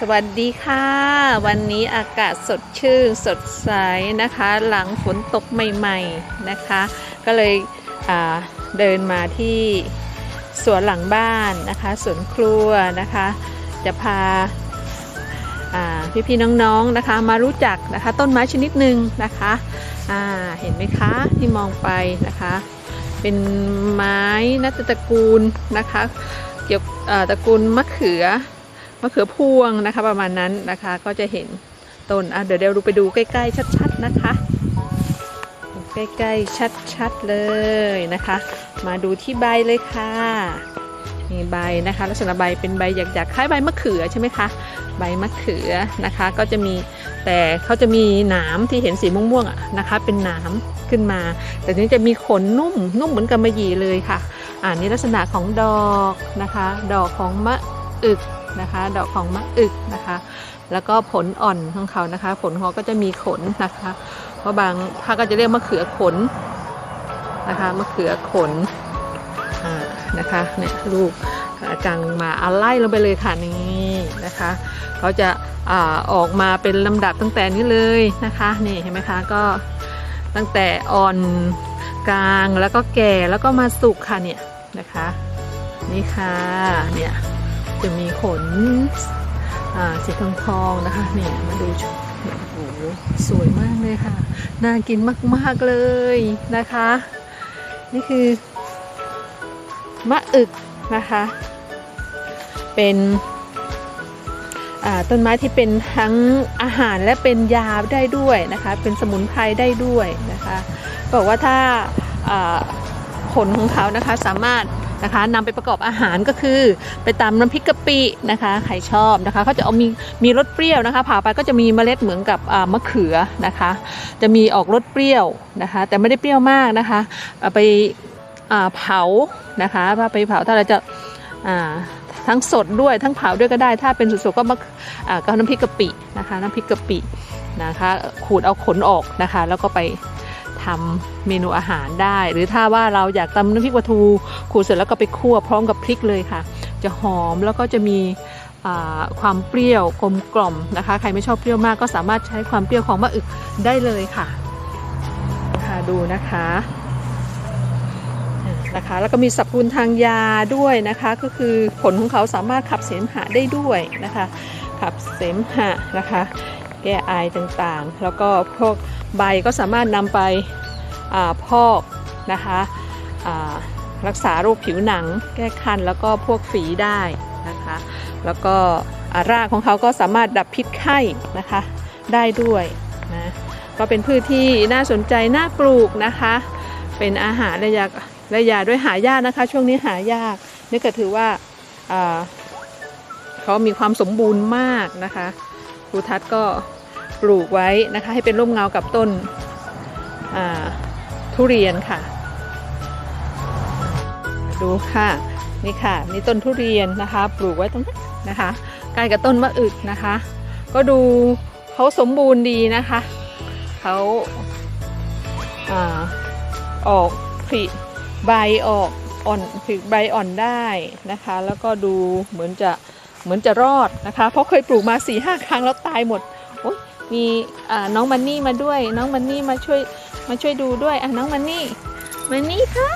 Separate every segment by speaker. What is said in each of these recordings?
Speaker 1: สวัสดีค่ะ วันนี้อากาศสดชื่นสดใสนะคะ หลังฝนตกใหม่ๆนะคะ ก็เลยเดินมาที่สวนหลังบ้านนะคะสวนครัวนะคะ จะพาพี่ๆน้องๆนะคะ มารู้จักนะคะต้นไม้ชนิดหนึ่งนะคะเห็นไหมคะที่มองไปนะคะ เป็นไม้นัตตระกูลนะคะ เกี่ยวตระกูลมะเขือ มะเขือพวงนะคะ ประมาณนั้นนะคะ ก็จะเห็นต้นอะเดี๋ยวเดี๋ยวดูไปดูใกล้ๆชัดๆนะคะ ใกล้ๆชัดๆเลยนะคะ มาดูที่ใบเลยค่ะนี่ใบนะคะลักษณะใบเป็นใบหยักๆคล้ายใบมะเขือใช่ไหมคะใบมะเขือนะคะ ก็จะมีแต่เขาจะมีหนามที่เห็นสีม่วงๆอะนะคะ เป็นหนามขึ้นมา แต่ทีนี้จะมีขนนุ่มนุ่มเหมือนกำมะหยี่เลยค่ะอ่านี่ลักษณะของดอกนะคะ ดอกของมะอึก นะคะ ดอกของมะอึกนะคะ แล้วก็ผลอ่อนของเขานะคะ ผลเขาก็จะมีขนนะคะเพราะบางภาคก็จะเรียกมะเขือขนนะคะมะเขือขนอ่านะคะเนี่ยลูกกลางมาเอาไล่ลงไปเลยค่ะนี่นะคะเขาจะอออกมาเป็นลำดับตั้งแต่นี้เลยนะคะนี่เห็นไหมคะก็ตั้งแต่อ่อนกลางแล้วก็แก่แล้วก็มาสุกค่ะเนี่ยนะคะ นี่ค่ะเนี่ย จะมีขนสีทองทองนะคะเนี่ยมาดูชุดโอ้โหสวยมากเลยค่ะ น่ากินมากๆเลยนะคะ นี่คือมะอึกนะคะ เป็นต้นไม้ที่เป็นทั้งอาหารและเป็นยาได้ด้วยนะคะ เป็นสมุนไพรได้ด้วยนะคะ บอกว่าถ้าอ่าผลของเขานะคะสามารถ นะคะนำไปประกอบอาหารก็คือ ไปตำน้ำพริกกะปินะคะใครชอบนะคะเขาจะเอามีมีรสเปรี้ยวนะคะผ่าไปก็จะมีเมล็ดเหมือนกับมะเขือนะคะ จะมีออกรสเปรี้ยวนะคะ แต่ไม่ได้เปรี้ยวมากนะคะไปเผานะคะถ้าไปเผาถ้าเราจะทั้งสดด้วยทั้งเผาด้วยก็ได้ ถ้าเป็นสดๆก็มะอ่าก็น้ำพริกกะปินะคะ น้ำพริกกะปินะคะ ขูดเอาขนออกนะคะ แล้วก็ไป ทำเมนูอาหารได้ หรือถ้าว่าเราอยากตำน้ำพริกปลาทูขูดเสร็จแล้วก็ไปคั่วพร้อมกับพริกเลยค่ะ จะหอมแล้วก็จะมีความเปรี้ยวกลมกล่อมนะคะ ใครไม่ชอบเปรี้ยวมากก็สามารถใช้ความเปรี้ยวของมะอึกได้เลยค่ะค่ะดูนะคะนะคะ แล้วก็มีสรรพคุณทางยาด้วยนะคะ ก็คือผลของเขาสามารถขับเสมหะได้ด้วยนะคะ ขับเสมหะนะคะ แก้ไอต่างๆ แล้วก็พวก ใบก็สามารถนำไปอพอกนะคะรักษาโรคผิวหนัง แก้คันแล้วก็พวกฝีได้นะคะ แล้วก็รากของเขาก็สามารถดับพิษไข้นะคะได้ด้วยนะก็เป็นพืชที่น่าสนใจน่าปลูกนะคะ เป็นอาหารและยาและยาด้วยหายากนะคะ ช่วงนี้หายากนี่ก็ถือว่าอ่าเขามีความสมบูรณ์มากนะคะครูทัศน์ก็ ปลูกไว้นะคะ ให้เป็นร่มเงากับต้นทุเรียนค่ะ ดูค่ะนี่ค่ะนี่ต้นทุเรียนนะคะ ปลูกไว้ตรงนี้นะคะใกล้กับต้นมะอึกนะคะ ก็ดูเขาสมบูรณ์ดีนะคะเขาออกผลิใบออกอ่อนผลิใบอ่อนได้นะคะ แล้วก็ดูเหมือนจะเหมือนจะรอดนะคะ เพราะเคยปลูกมา4ี่ห้าครั้งแล้วตายหมด มีน้องมันนี่มาด้วย น้องมันนี่มาช่วยมาช่วยดูด้วยอะน้องมันนี่มันนี่คะ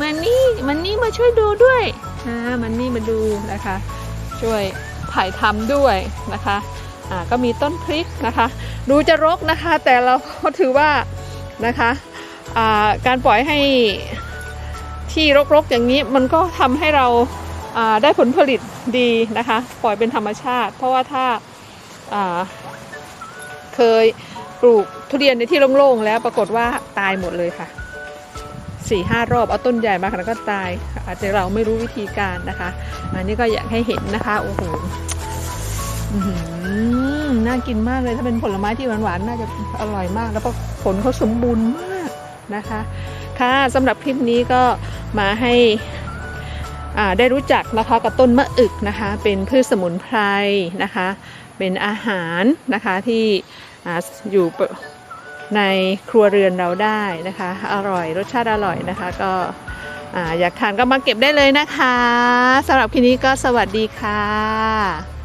Speaker 1: มันนี่มันนี่มาช่วยดูด้วยอ่ามันนี่มาดูนะคะ ช่วยถ่ายทำด้วยนะคะอ่าก็มีต้นพริกนะคะ ดูจะรกนะคะ แต่เราก็ถือว่านะคะอ่าการปล่อยให้ที่รกๆอย่างนี้มันก็ทำให้เราอ่าได้ผลผลิตดีนะคะ ปล่อยเป็นธรรมชาติ เพราะว่าถ้าอ่า เคยปลูกทุเรียนในที่โล่งๆแล้วปรากฏว่าตายหมดเลยค่ะสี่ห้ารอบเอาต้นใหญ่มาแล้วก็ตาย อาจจะเราไม่รู้วิธีการนะคะอันนี้ก็อยากให้เห็นนะคะโอ้โหน่ากินมากเลยถ้าเป็นผลไม้ที่หวานๆน่าจะอร่อยมาก แล้วก็ผลเขาสมบูรณ์มากนะคะ ค่ะสำหรับคลิปนี้ก็มาให้ได้รู้จักนะคะกับต้นมะอึกนะคะ เป็นพืชสมุนไพรนะคะ เป็นอาหารนะคะที่ออยู่ในครัวเรือนเราได้นะคะ อร่อยรสชาติอร่อยนะคะก็อ่าอยากทานก็มาเก็บได้เลยนะคะสำหรับคลิปนี้ก็สวัสดีค่ะ